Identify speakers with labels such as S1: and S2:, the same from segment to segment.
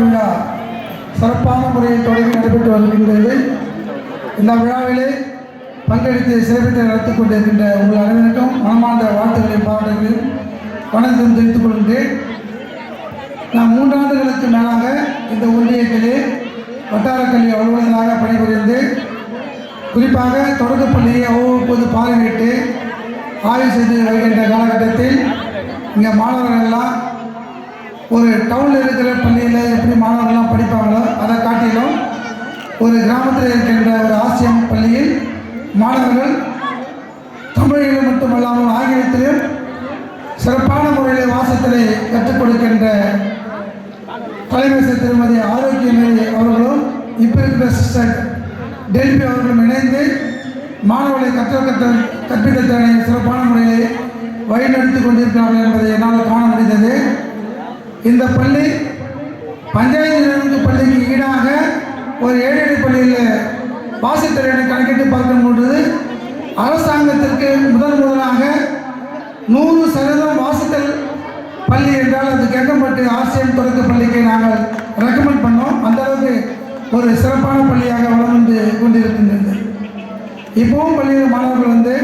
S1: விழா சிறப்பான முறையில் தொடங்கி நடைபெற்று வருகின்றது. இந்த விழாவிலே பங்கெடுத்து சிறப்பித்து நடத்திக் கொண்டிருக்கின்ற உங்கள் அனைவருக்கும் மனமார்ந்த வாழ்த்துக்களை பாடல்கள் வணக்கம் தெரிவித்துக் கொள்கின்றேன். நான் மூன்றாண்டுகளுக்கு மேலாக இந்த ஒன்றியத்திலே வட்டார கல்வி அலுவலராக பணிபுரிந்து குறிப்பாக தொடக்கப்பள்ளியை அவ்வப்போது பார்வையிட்டு ஆய்வு செய்து வருகின்ற காலகட்டத்தில் இங்கே மாணவர்கள் எல்லாம் ஒரு டவுனில் இருக்கிற பள்ளியில் எப்படி மாணவர்கள்லாம் படிப்பாங்களோ அதை காட்டிலும் ஒரு கிராமத்தில் இருக்கின்ற ஒரு ஆசியம் பள்ளியில் மாணவர்கள் தமிழிலும் மட்டுமல்லாமல் ஆங்கிலத்திலும் சிறப்பான முறையில் வாசத்திலே கற்றுக் கொடுக்கின்ற தலைவர் திருமதி ஆரோக்கியமேரி அவர்களும் இப்போ இருக்கிற சிஸ்டர் டெல்பி அவர்களும் இணைந்து மாணவர்களை கற்ற கற்ற கற்பித்த திறனை சிறப்பான முறையில் வழிநடத்தி கொண்டிருக்கிறார்கள் என்பதை என்னால் காண முடிந்தது. இந்த பள்ளி பஞ்சாயத்து நிறுவன பள்ளிக்கு ஈடாக ஒரு ஏழேடு பள்ளியில் வாசித்திறனை கணக்கிட்டு பார்க்கும் பொழுது அரசாங்கத்திற்கு முதன் முதலாக நூறு சதவீதம் வாசித்தல் பள்ளி என்றால் அது கேட்கப்பட்டு ஆசிரியர் தொடக்க பள்ளிக்கு நாங்கள் ரெக்கமெண்ட் பண்ணோம். அந்த அளவுக்கு ஒரு சிறப்பான பள்ளியாக வளர்ந்து கொண்டிருக்கின்றது. இப்போவும் பள்ளியில் மாணவர்கள் வந்து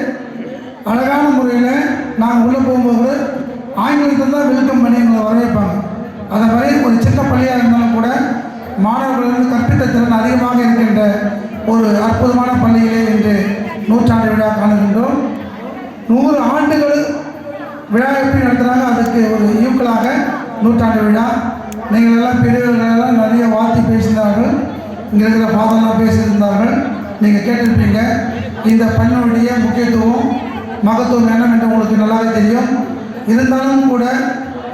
S1: அழகான முறையில் நாங்கள் உள்ளே போகும்போது ஆங்கிலத்தில் தான் வெல்கம் பண்ணி எங்களை வரவேற்பாங்க. அதை மாதிரி ஒரு சின்ன பள்ளியாக இருந்தாலும் கூட மாணவர்களுக்கு கற்பித்த திறன் அதிகமாக இருக்கின்ற ஒரு அற்புதமான பள்ளியிலே இன்று நூற்றாண்டு விழா காணுகின்றோம். நூறு ஆண்டுகள் விழா எப்படி நடத்துகிறாங்க அதுக்கு ஒரு ஈக்குவலாக நூற்றாண்டு விழா. நீங்கள் எல்லாம் பெரியவர்களெல்லாம் நிறைய வார்த்தை பேசினார்கள் இங்கே இருக்கிற பாதெல்லாம் பேசியிருந்தார்கள். நீங்கள் கேட்டிருப்பீங்க. இந்த பெண்ணுடைய முக்கியத்துவம் மகத்துவம் என்னவென்று உங்களுக்கு நல்லாவே தெரியும். இருந்தாலும் கூட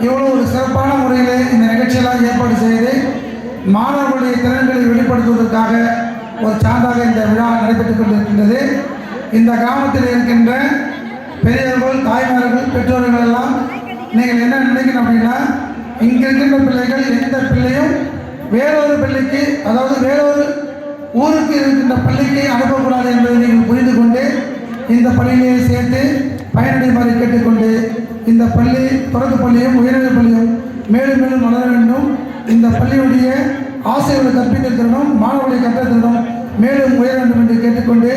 S1: இவ்வளோ ஒரு சிறப்பான முறையில் இந்த நிகழ்ச்சியெல்லாம் ஏற்பாடு செய்து மாணவர்களுடைய திறன்களை வெளிப்படுத்துவதற்காக ஒரு சான்றாக இந்த விழா நடைபெற்றுக் கொண்டிருக்கின்றது. இந்த கிராமத்தில் இருக்கின்ற பெரியவர்கள் தாய்மார்கள் பெற்றோர்கள் எல்லாம் நீங்கள் என்ன நினைக்கணும் அப்படின்னா இங்கே இருக்கின்ற பிள்ளைகள் எந்த பிள்ளையும் வேறொரு பிள்ளைக்கு அதாவது வேறொரு ஊருக்கு இருக்கின்ற பள்ளிக்கு அனுப்பக்கூடாது என்பதை நீங்கள் புரிந்து கொண்டு இந்த பள்ளியிலேயே சேர்த்து பயனடைமாறு கேட்டுக்கொண்டு இந்த பள்ளி தொடக்க பள்ளியும் உயர்நிலைப் பள்ளியும் மேலும் மேலும் வளர வேண்டும். இந்த பள்ளியுடைய ஆசிரியர்களை கற்பித்த திறனும் மாணவர்களை கற்ற திறனும் மேலும் உயர வேண்டும் என்று கேட்டுக்கொண்டு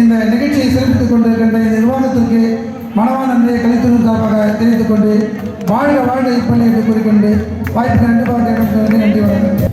S1: இந்த நிகழ்ச்சியை சிறப்பித்துக் கொண்டிருக்கின்ற இந்த நிர்வாகத்திற்கு மனவான நன்றியை கழித்துறை சார்பாக தெரிவித்துக் கொண்டு வாழ்க வாழ்க இப்பள்ளி என்று கூறிக்கொண்டு வாய்ப்பு நன்றி நன்றி வணக்கம்.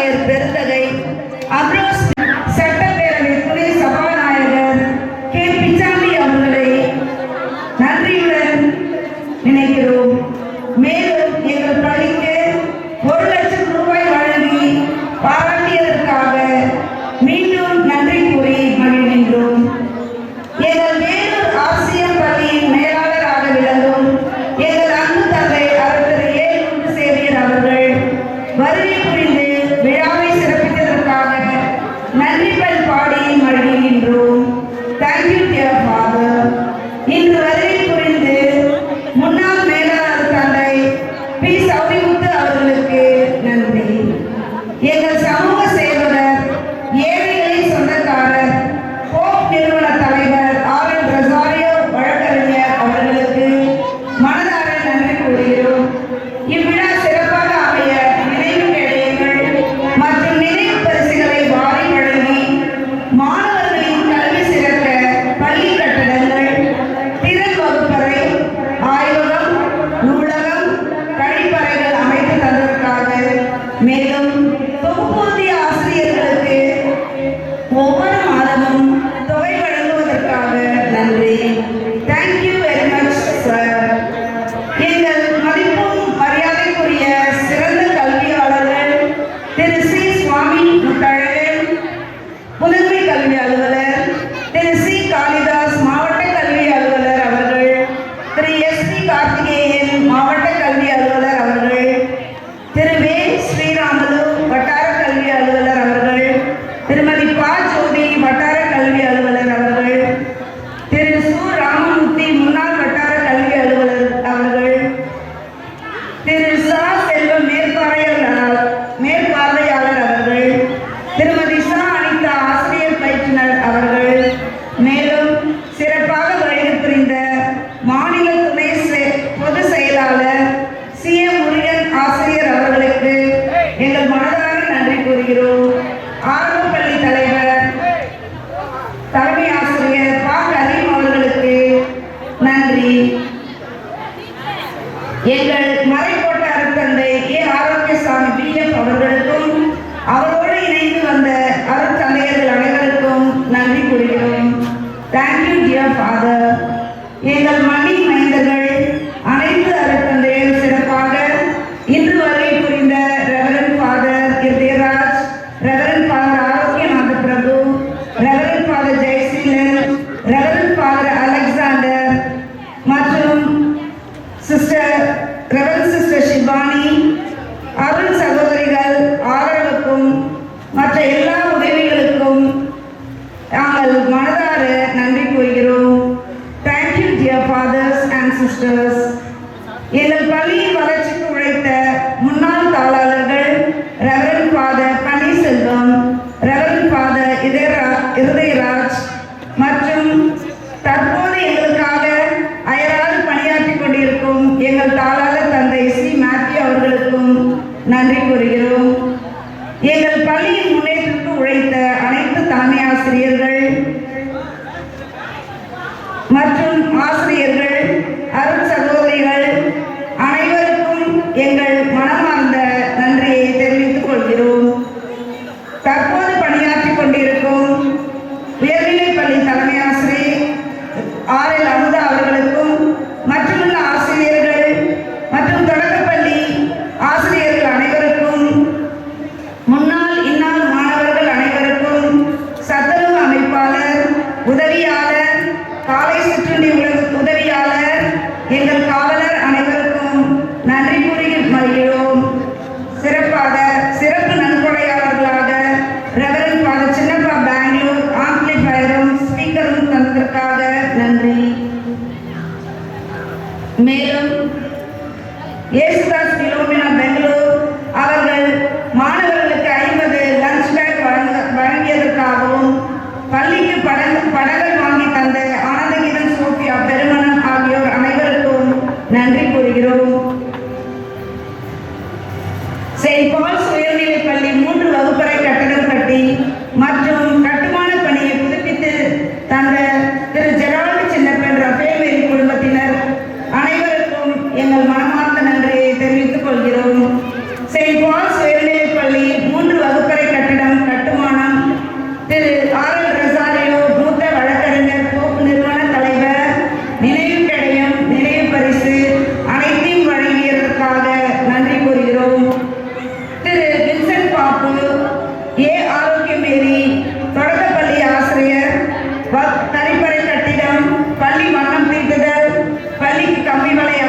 S2: ஆயர் பெருந்தகை அப்ரோஸ் பள்ளிக்கு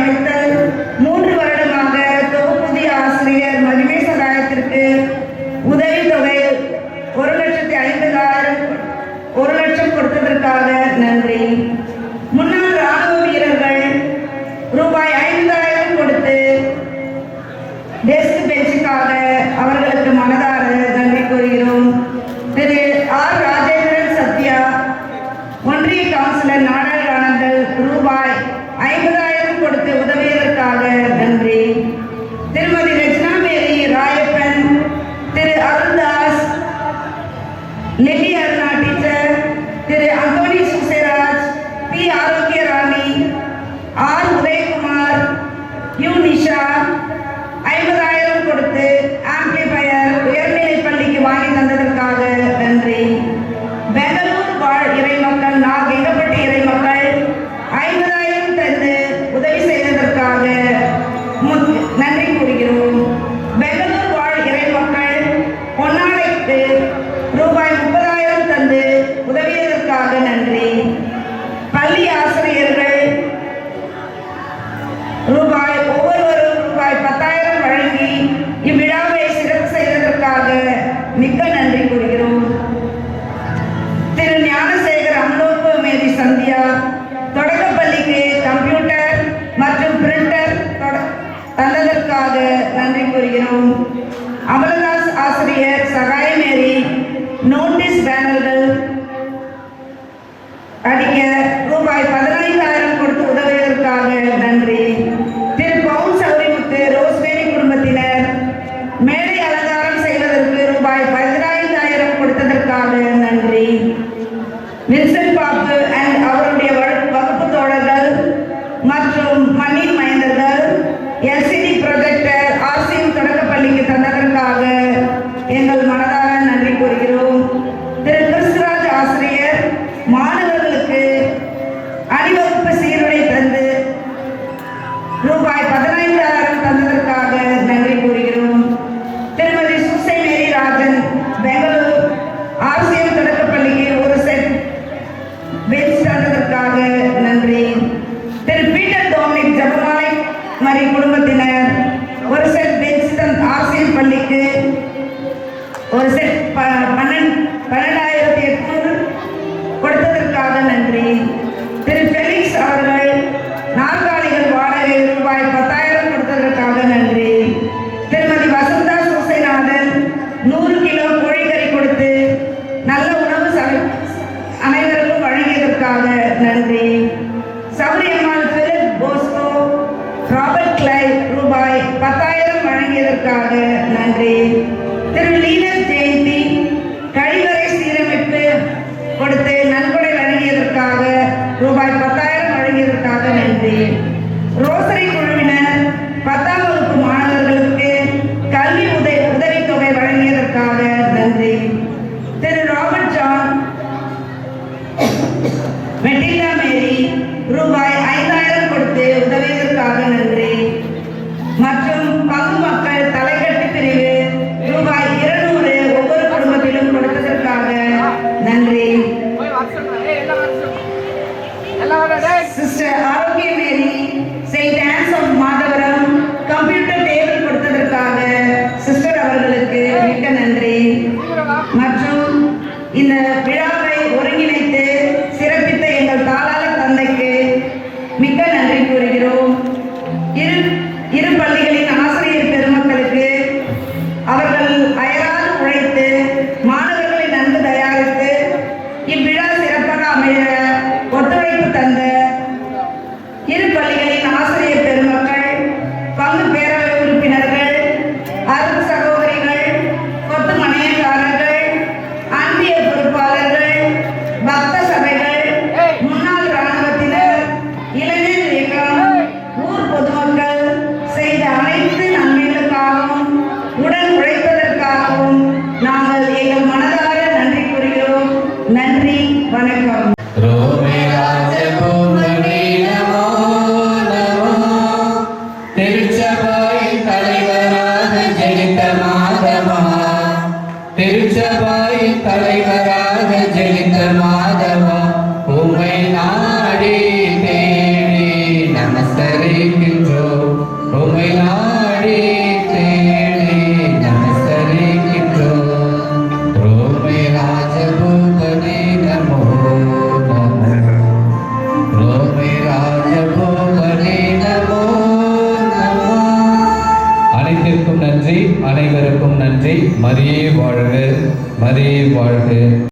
S3: திருச்சபாயின் தலைவர்